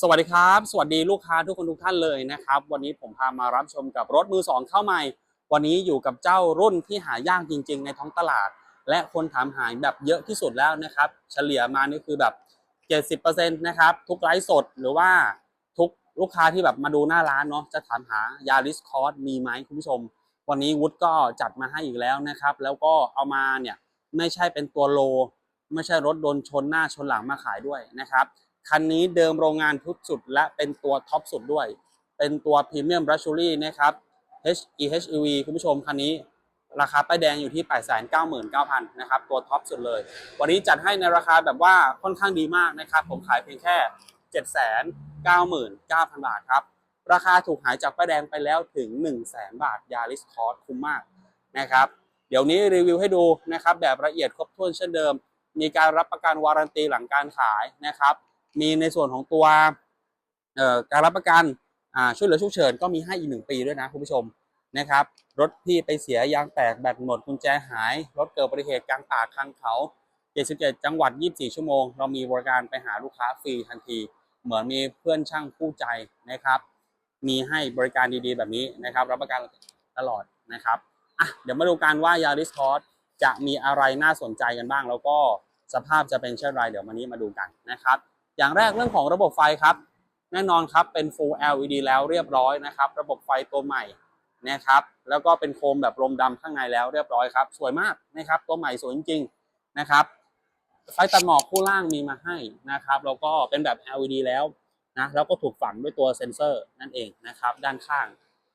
สวัสดีครับ สวัสดีลูกค้าทุกคนทุกท่านเลยนะครับ วันนี้ผมพามารับชมกับรถมือสองเข้าใหม่ วันนี้อยู่กับเจ้ารุ่นที่หายากจริง ๆ ในท้องตลาด และคนถามหายแบบเยอะที่สุดแล้วนะครับ เฉลี่ยมานี่คือแบบ 70%นะครับทุกไลฟ์สดหรือว่าทุกลูกค้าที่แบบมาดูหน้าร้านเนาะจะถามหายาริสคอร์สมีไหมคุณผู้ชม วันนี้วุฒก็จัดมาให้อีกแล้วนะครับ แล้วก็เอามาเนี่ยไม่ใช่เป็นตัวโล ไม่ใช่รถโดนชนหน้าชนหลังมาขายด้วยนะครับ คันนี้เดิมโรงงานทุกสุด และเป็นตัวท็อปสุดด้วย เป็นตัวพรีเมียมรัชชูรี่นะครับ HEHEV คุณผู้ชมคันนี้ราคาป้ายแดงอยู่ที่ 899,000 นะครับ ตัวท็อปสุดเลย วันนี้จัดให้ในราคาแบบว่าค่อนข้างดีมากนะครับ ผมขายเพียงแค่ 799,000 บาทครับ ราคาถูกหายจากป้ายแดงไปแล้วถึง 100,000 บาทยาริสคอร์สคุ้มมากนะครับ เดี๋ยวนี้รีวิวให้ดูนะครับ แบบละเอียดครบถ้วนเช่นเดิม มีการรับประกันวารันตีหลังการขายนะครับ มีในส่วนของตัวการรับประกันช่วยเหลือฉุกเฉินก็มีให้อีกหนึ่งปีด้วยนะคุณผู้ชมนะครับ รถพี่ไปเสียยางแตกแบตหมดกุญแจหาย รถเกิดอุบัติเหตุกลางป่าข้างเขา 77 จังหวัด 24 ชั่วโมง เรามีบริการไปหาลูกค้าฟรีทันที เหมือนมีเพื่อนช่างคู่ใจนะครับ มีให้บริการดีๆ แบบนี้นะครับ รับประกันตลอดนะครับอะเดี๋ยวมาดูกันว่ายาริสคอร์จะมีอะไรน่าสนใจกันบ้าง แล้วก็สภาพจะเป็นเช่นไรเดี๋ยววันนี้มาดูกันนะครับ อย่างแรกเรื่องของระบบไฟครับ แน่นอนครับเป็น Full LED แล้วเรียบร้อยนะครับ ระบบไฟตัวใหม่นะครับแล้วก็เป็นโคมแบบลมดำข้างในแล้วเรียบร้อยครับ สวยมากนะครับ ตัวใหม่สวยจริงๆนะครับ ไฟตัดหมอกคู่ล่างมีมาให้นะครับแล้วก็เป็นแบบ LED แล้วนะแล้วก็ถูกฝังด้วยตัวเซ็นเซอร์นั่นเองนะครับ ด้านข้าง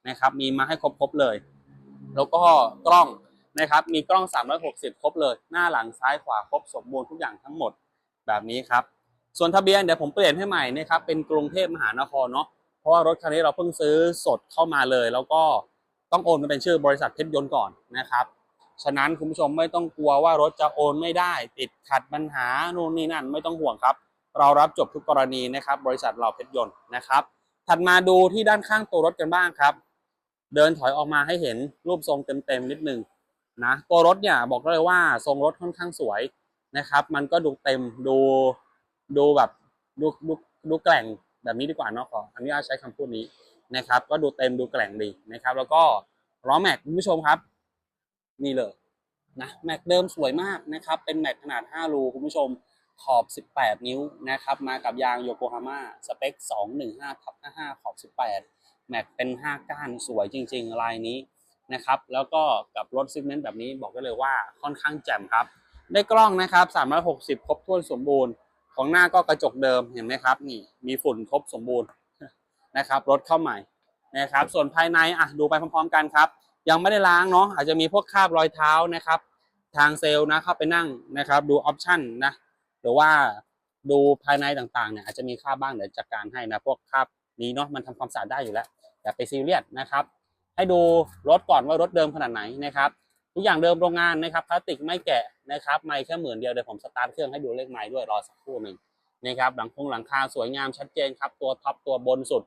นะครับ มีมาให้ครบๆเลย แล้วก็กล้องนะครับ มีกล้อง 360 ครบเลย หน้าหลังซ้ายขวาครบสมบูรณ์ทุกอย่างทั้งหมดแบบนี้ครับ ส่วนทะเบียนเดี๋ยวผมเปลี่ยนให้ใหม่นะครับเป็นกรุงเทพมหานครเนาะเพราะว่ารถคันนี้เราเพิ่งซื้อสดเข้ามาเลย แล้วก็ต้องโอนมาเป็นชื่อบริษัทเพชรยนต์ก่อนนะครับฉะนั้นคุณผู้ชมไม่ต้องกลัวว่ารถจะโอนไม่ได้ ติดขัดปัญหาโน่นนี่นั่นไม่ต้องห่วงครับ เรารับจบทุกกรณีนะครับ บริษัทเราเพชรยนต์นะครับ ถัดมาดูที่ด้านข้างตัวรถกันบ้างครับ เดินถอยออกมาให้เห็นรูปทรงเต็มๆนิดนึงนะตัวรถเนี่ยบอกเลยว่าทรงรถค่อนข้างสวยนะครับ มันก็ดูเต็มดู ดูแบบดูดูดูแกร่งแบบนี้ดีกว่าเนาะขออนุญาตใช้คำพูดนี้นะครับ ก็ดูเต็มดูแกร่งดีนะครับ แล้วก็ล้อแม็กคุณผู้ชมครับ นี่เลยนะแม็กเดิมสวยมากนะครับ เป็นแม็กขนาด 5 รูคุณผู้ชมขอบ 18 นิ้วนะครับ มากับยางโยโกฮาม่าสเปค 215ทับ55 ขอบ 18 แม็กเป็น 5 ก้านสวยจริง ๆ ลายนี้นะครับ แล้วก็กับรถซิกเมนต์แบบนี้บอกได้เลยว่าค่อนข้างแจ่มครับ ได้กล้องนะครับ 360 ครบถ้วนสมบูรณ์ ของหน้าก็กระจกเดิมเห็นไหมครับนี่มีฝุ่นครบสมบูรณ์นะครับรถเข้าใหม่นะครับ ส่วนภายในอะดูไปพร้อมๆกันครับ ยังไม่ได้ล้างเนาะอาจจะมีพวกคราบรอยเท้านะครับ ทางเซลล์นะเข้าไปนั่งนะครับ ดูออปชั่นนะหรือว่าดูภายในต่างๆเนี่ยอาจจะมีคราบบ้างเดี๋ยวจัดการให้นะพวกคราบนี้เนาะมันทำความสะอาดได้อยู่แล้วอย่าไปซีเรียสนะครับ ให้ดูรถก่อนว่ารถเดิมขนาดไหนนะครับ ทุกอย่างเดิมโรงงานนะครับพลาสติกไม่แกะนะครับไม่แค่หมื่นเดียวเดี๋ยวผมสตาร์ทเครื่องให้ดูเลขไม้ด้วยรอสักครู่หนึ่งนะครับหลังคงหลังคาสวยงามชัดเจนครับตัวท็อปตัวบนสุด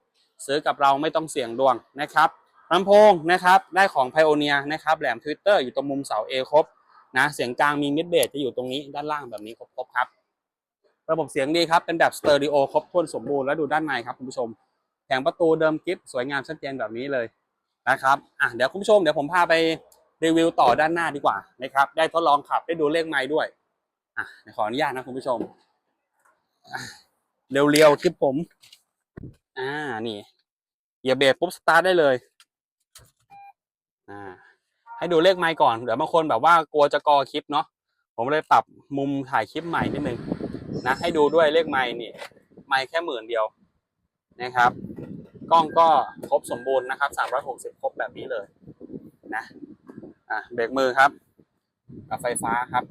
ซื้อกับเราไม่ต้องเสี่ยงดวงนะครับลำโพงนะครับได้ของ Pioneer นะครับแหลม Twitter อยู่ตรงมุมเสา A ครบนะเสียงกลางมีมิดเบสจะอยู่ตรงนี้ด้านล่างแบบนี้ครบครับ ระบบเสียงดีครับเป็นแบบสเตอริโอครบถ้วนสมบูรณ์แล้วดูด้านในครับคุณผู้ชมแผงประตูเดิมกิฟสวยงามชัดเจนแบบนี้เลยนะครับอะเดี๋ยวคุณผู้ชมเดี๋ยวผมพาไป รีวิวต่อด้านหน้าดีกว่านะครับ ได้ทดลองขับได้ดูเลขไม้ด้วยอะขออนุญาตนะคุณผู้ชมเรียวๆที่ผม อ่านี่เหยียบเบรกปุ๊บสตาร์ทได้เลยอ่าให้ดูเลขไมค์ก่อนเดี๋ยวบางคนแบบว่ากลัวจะกอคลิปเนาะผมเลยปรับมุมถ่ายคลิปใหม่นิดนึงนะให้ดูด้วยเลขไมค์นี่ไมค์แค่หมื่นเดียวนะครับ กล้องก็ครบสมบูรณ์นะครับ360 ครบแบบนี้เลยนะ อะเบรกมือครับกับไฟฟ้าครับ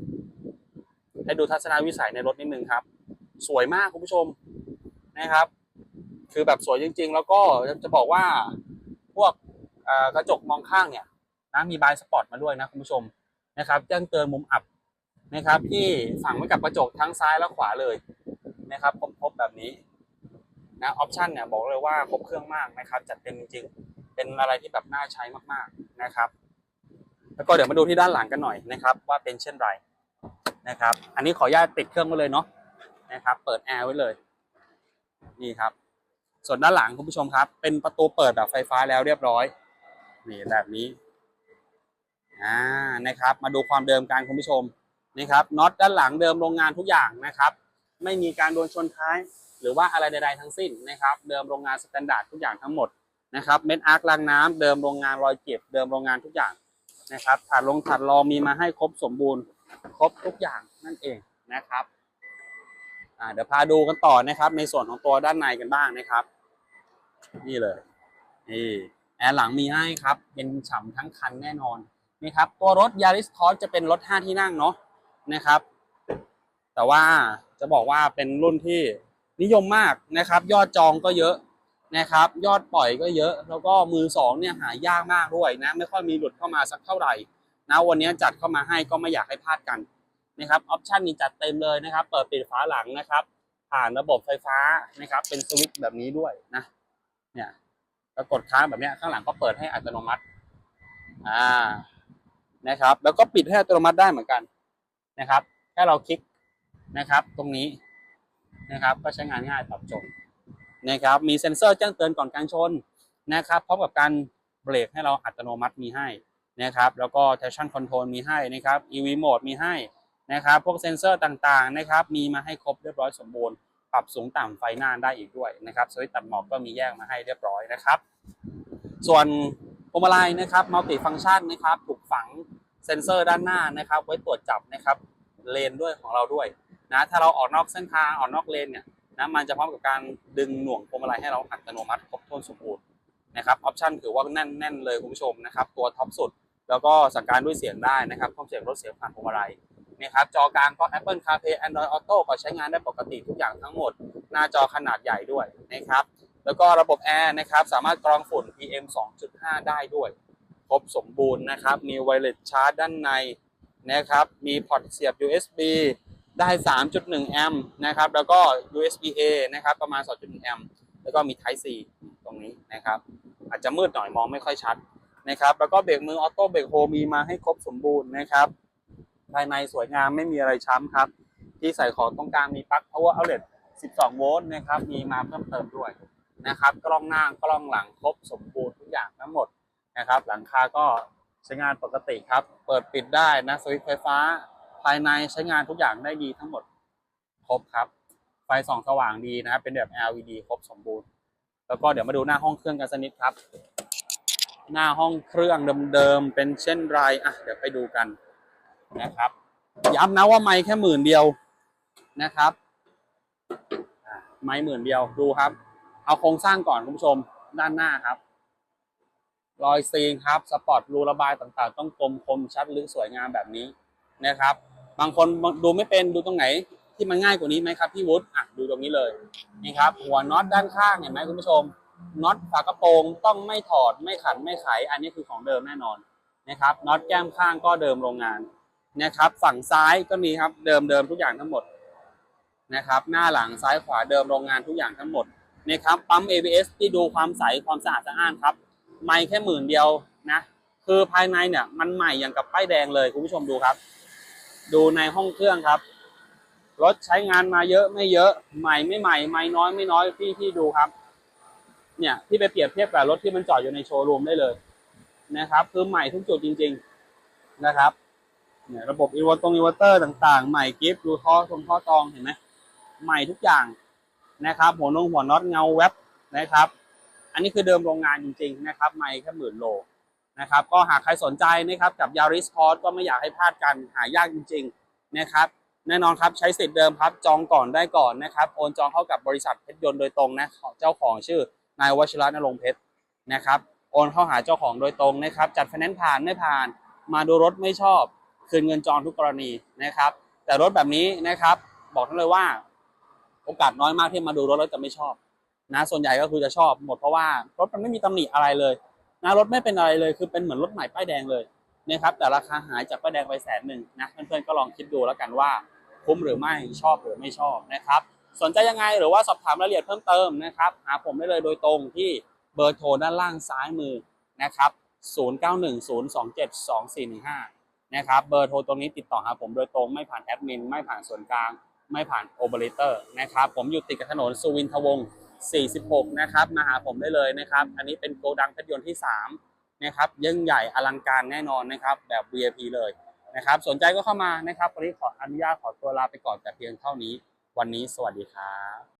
ให้ดูทัศนวิสัยในรถนิดนึงครับ สวยมากคุณผู้ชมนะครับ คือแบบสวยจริง ๆ แล้วก็จะบอกว่าพวกกระจกมองข้างเนี่ยนะมีบายสปอร์ตมาด้วยนะคุณผู้ชมนะครับแจ้งเตือนมุมอับนะครับ ที่ฝังไว้กับกระจกทั้งซ้ายและขวาเลยนะครับครบแบบนี้นะออปชันเนี่ยบอกเลยว่าครบเครื่องมากนะครับ จัดเต็มจริงๆเป็นอะไรที่แบบน่าใช้มากๆนะครับ แล้วก็เดี๋ยวมาดูที่ด้านหลังกันหน่อยนะครับ ว่าเป็นเช่นไรนะครับ อันนี้ขออนุญาตติดเครื่องไว้เลยเนาะนะครับ เปิดแอร์ไว้เลย นี่ครับ ส่วนด้านหลังคุณผู้ชมครับ เป็นประตูเปิดแบบไฟฟ้าแล้วเรียบร้อยนี่แบบนี้อ่านะครับ มาดูความเดิมกันคุณผู้ชมนะครับน็อตด้านหลังเดิมโรงงานทุกอย่างนะครับ ไม่มีการโดนชนท้าย หรือว่าอะไรใด ๆ ทั้งสิ้นนะครับ เดิมโรงงานสแตนดาร์ดทุกอย่างทั้งหมดนะครับ เม็ดอาร์คล้างน้ำเดิมโรงงานรอยเก็บเดิมโรงงานทุกอย่าง นะครับถาดลงถาดรองมีมาให้ครบสมบูรณ์ ครบทุกอย่างนั่นเองนะครับเดี๋ยวพาดูกันต่อนะครับ ในส่วนของตัวด้านในกันบ้างนะครับ นี่เลยนี่แอร์หลังมีให้ครับ เป็นฉ่ำทั้งคันแน่นอนนี่ครับ ตัวรถ Yaris Cross จะเป็นรถ 5 ที่นั่งเนาะนะครับ แต่ว่าจะบอกว่าเป็นรุ่นที่นิยมมากนะครับ ยอดจองก็เยอะ นะครับ ยอดปล่อยก็เยอะ แล้วก็มือสองเนี่ยหายากมากด้วยนะ ไม่ค่อยมีหลุดเข้ามาสักเท่าไหร่นะวันนี้จัดเข้ามาให้ก็ไม่อยากให้พลาดกันนะครับออปชันนี้จัดเต็มเลยนะครับ เปิดปิดฝาหลังนะครับ ผ่านระบบไฟฟ้านะครับ เป็นสวิตช์แบบนี้ด้วยนะ เนี่ยแล้วกดค้างแบบนี้ข้างหลังก็เปิดให้อัตโนมัติอ่านะครับ แล้วก็ปิดให้อัตโนมัติได้เหมือนกันนะครับแค่เราคลิกนะครับ ตรงนี้นะครับ ก็ใช้งานง่ายตอบโจทย์ นะครับมีเซ็นเซอร์แจ้งเตือนก่อนการชนนะครับพร้อมกับการเบรกให้เราอัตโนมัติมีให้นะครับแล้วก็ traction control มีให้นะครับ EV mode มีให้นะครับพวกเซ็นเซอร์ต่างๆนะครับมีมาให้ครบเรียบร้อยสมบูรณ์ปรับสูงต่ำไฟหน้าได้อีกด้วยนะครับสวิตช์ตัดหมอกก็มีแยกมาให้เรียบร้อยนะครับ ส่วนพวงมาลัยนะครับมัลติฟัง c t ชันนะครับถูกฝังเซ็นเซอร์ด้านหน้านะครับ ไว้ตรวจจับนะครับเลนด้วยของเราด้วยนะถ้าเราออกนอกเส้นทางออกนอกเลนเนี่ย นะมันจะพร้อมกับการดึงหน่วงพวงมาลัยให้เราอัตโนมัติครบถ้วนสมบูรณ์นะครับออปชันถือว่าแน่นแน่นเลยคุณผู้ชมนะครับ ตัวท็อปสุด แล้วก็สั่งการด้วยเสียงได้นะครับความเสียงลดเสียงผ่านพวงมาลัยนะครับจอกลางก็ Apple CarPlay Android Auto ก็ใช้งานได้ปกติทุกอย่างทั้งหมด หน้าจอขนาดใหญ่ด้วยนะครับแล้วก็ระบบแอร์นะครับสามารถกรองฝุ่น PM 2.5 ได้ด้วย ครบสมบูรณ์นะครับ มีไวเลสชาร์จด้านในนะครับ มีพอร์ตเสียบ USB ได้ 3.1 แอมป์นะครับ แล้วก็ USB A นะครับ ประมาณ 2.1 แอมป์ แล้วก็มี Type C ตรงนี้นะครับ อาจจะมืดหน่อยมองไม่ค่อยชัดนะครับ แล้วก็เบรกมือออโต้เบรกโฮมีมาให้ครบสมบูรณ์นะครับ ภายในสวยงามไม่มีอะไรช้ำครับ ที่ใส่ของตรงกลางมีปลั๊ก power outlet 12 โวลต์นะครับ มีมาเพิ่มเติมด้วยนะครับ กล้องหน้ากล้องหลังครบสมบูรณ์ทุกอย่างทั้งหมดนะครับ หลังคาก็ใช้งานปกติครับ เปิดปิดได้นะ สวิตช์ไฟฟ้า ภายในใช้งานทุกอย่างได้ดีทั้งหมดครบครับ ไฟส่องสว่างดีนะครับ เป็นแบบ LED ครบสมบูรณ์ แล้วก็เดี๋ยวมาดูหน้าห้องเครื่องกันสักนิดครับ หน้าห้องเครื่องเดิมๆเป็นเช่นไรอะเดี๋ยวไปดูกันนะครับย้ำนะว่าไม้แค่หมื่นเดียวนะครับไม้หมื่นเดียวดูครับ เอาโครงสร้างก่อนคุณผู้ชมด้านหน้าครับ รอยซีนครับ สปอร์ตรูระบายต่างๆ ต้องกลมคมชัดลึกสวยงามแบบนี้นะครับ บางคนดูไม่เป็นดูตรงไหนที่มันง่ายกว่านี้ไหมครับพี่วุฒิอะดูตรงนี้เลยนี่ครับ หัวน็อตด้านข้างเห็นไหมคุณผู้ชมน็อตฝากระโปรงต้องไม่ถอดไม่ขันไม่ไข อันนี้คือของเดิมแน่นอนนะครับน็อตแก้มข้างก็เดิมโรงงานนะครับ ฝั่งซ้ายก็มีครับเดิมเดิมทุกอย่างทั้งหมดนะครับ หน้าหลังซ้ายขวาเดิมโรงงานทุกอย่างทั้งหมดนะครับปั๊ม ABS ที่ดูความใสความสะอาดสะอ้านครับ ไม่แค่หมื่นเดียวนะคือภายในเนี่ยมันใหม่อย่างกับป้ายแดงเลยคุณผู้ชมดูครับ ดูในห้องเครื่องครับ รถใช้งานมาเยอะไม่เยอะใหม่ไม่ใหม่ไม่น้อยไม่น้อยพี่พี่ดูครับ เนี่ยที่ไปเปรียบเทียบกับรถที่มันจอดอยู่ในโชว์รูมได้เลยนะครับ คือใหม่ทุกจุดจริง ๆนะครับเนี่ยระบบอีวอตรงอีวอเตอร์ต่างๆ ใหม่กิฟต์ดูท่อทรงท่อตองเห็นไหมใหม่ทุกอย่างนะครับ หัวนงหัวน็อตเงาแว็บนะครับ อันนี้คือเดิมโรงงานจริง ๆ นะครับไม่แค่หมื่นโล นะครับก็หากใครสนใจนะครับกับ Yaris c o r s ก็ไม่อยากให้พลาดกันหายากจริงๆนะครับแน่นอนครับใช้สิทธิ์เดิมครับจองก่อนได้ก่อนนะครับโอนจองเข้ากับบริษัทเพชรยนต์โดยตรงนะของเจ้าของชื่อนายวชิระนรงเพชรนะครับโอนเข้าหาเจ้าของโดยตรงนะครับจัดไฟแนนซ์ผ่านไม่ผ่าน มาดูรถไม่ชอบ คืนเงินจองทุกกรณีนะครับ แต่รถแบบนี้นะครับบอกทั้งเลยว่า โอกาสน้อยมากที่มาดูรถแล้วจะไม่ชอบนะส่วนใหญ่ก็คือจะชอบหมดเพราะว่ารถมันไม่มีตำหนิอะไรเลย นะรถไม่เป็นอะไรเลย คือเป็นเหมือนรถใหม่ป้ายแดงเลยนะครับแต่ราคาหายจากป้ายแดงไปแสนหนึ่งนะเพื่อนๆก็ลองคิดดูแล้วกันว่าคุ้มหรือไม่ชอบหรือไม่ชอบนะครับ สนใจยังไงหรือว่าสอบถามรายละเอียดเพิ่มเติมนะครับหาผมได้เลยโดยตรงที่เบอร์โทรด้านล่างซ้ายมือนะครับ 0910272415 นะครับ เบอร์โทรตรงนี้ติดต่อหาผมโดยตรงไม่ผ่านแอดมิน ไม่ผ่านส่วนกลาง ไม่ผ่านโอเปอเรเตอร์นะครับ ผมอยู่ติดกับถนนสุวินทวงศ์ 46 นะครับ มาหาผมได้เลยนะครับ อันนี้เป็นโกดังเพชรยนต์ที่ 3 นะครับยิ่งใหญ่อลังการแน่นอนนะครับ แบบ VIP เลยนะครับ สนใจก็เข้ามานะครับวันนี้ขออนุญาตขอตัวลาไปก่อนแต่เพียงเท่านี้ วันนี้สวัสดีครับ